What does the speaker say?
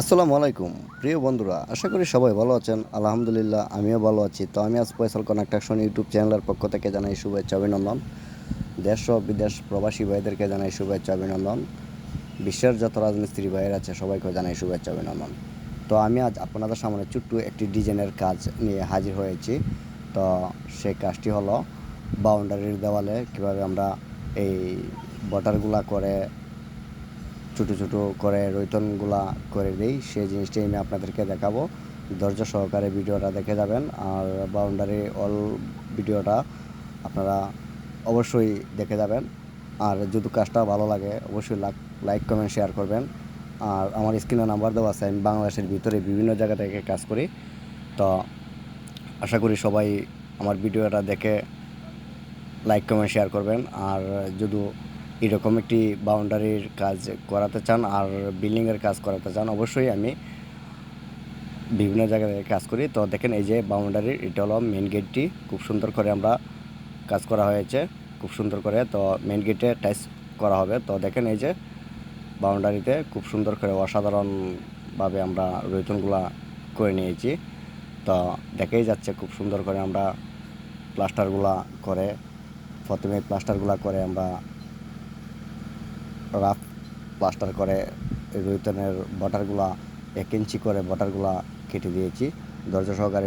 আসসালামু আলাইকুম। প্রিয় বন্ধুরা, আশা করি সবাই ভালো আছেন। আলহামদুলিল্লাহ, আমিও ভালো আছি। তো আমি আজ ফয়সাল কনেকট্রাকশন ইউটিউব চ্যানেলের পক্ষ থেকে জানাই শুভেচ্ছা, অভিনন্দন। দেশ ও বিদেশ প্রবাসী ভাইদেরকে জানাই শুভেচ্ছা, অভিনন্দন। বিশ্বের যত রাজমিস্ত্রি ভাইয়ের আছে সবাইকে জানাই শুভেচ্ছা, অভিনন্দন। তো আমি আজ আপনাদের সামনে ছোট্ট একটি ডিজাইনের কাজ নিয়ে হাজির হয়েছি। তো সেই কাজটি হলো বাউন্ডারির দেওয়ালে কীভাবে আমরা এই বর্ডারগুলা করে ছোটো ছোটো করে রৈতনগুলা করে দিই সেই জিনিসটাই আমি আপনাদেরকে দেখাবো। ধৈর্য সহকারে ভিডিওটা দেখে যাবেন আর বাউন্ডারি অল ভিডিওটা আপনারা অবশ্যই দেখে যাবেন। আর যদি কাজটা ভালো লাগে, অবশ্যই লাইক লাইক কমেন্ট শেয়ার করবেন। আর আমার স্ক্রিনে নাম্বার দেওয়া আছে, আমি বাংলাদেশের ভিতরে বিভিন্ন জায়গা থেকে কাজ করি। তো আশা করি সবাই আমার ভিডিওটা দেখে লাইক কমেন্ট শেয়ার করবেন। আর যদি এরকম একটি বাউন্ডারির কাজ করাতে চান আর বিল্ডিংয়ের কাজ করাতে চান, অবশ্যই আমি বিভিন্ন জায়গায় কাজ করি। তো দেখেন, এই যে বাউন্ডারির এটা হলো মেন গেটটি খুব সুন্দর করে আমরা কাজ করা হয়েছে, খুব সুন্দর করে। তো মেন গেটে টাইস করা হবে। তো দেখেন, এই যে বাউন্ডারিতে খুব সুন্দর করে অসাধারণভাবে আমরা রৈতনগুলা করে নিয়েছি। তো দেখেই যাচ্ছে, খুব সুন্দর করে আমরা প্লাস্টারগুলা করে, প্রথমে প্লাস্টারগুলা করে আমরা রাফ প্লাস্টার করে রুইতনের বটারগুলা এক ইঞ্চি করে বটারগুলা কেটে দিয়েছি। দরজা সহকারে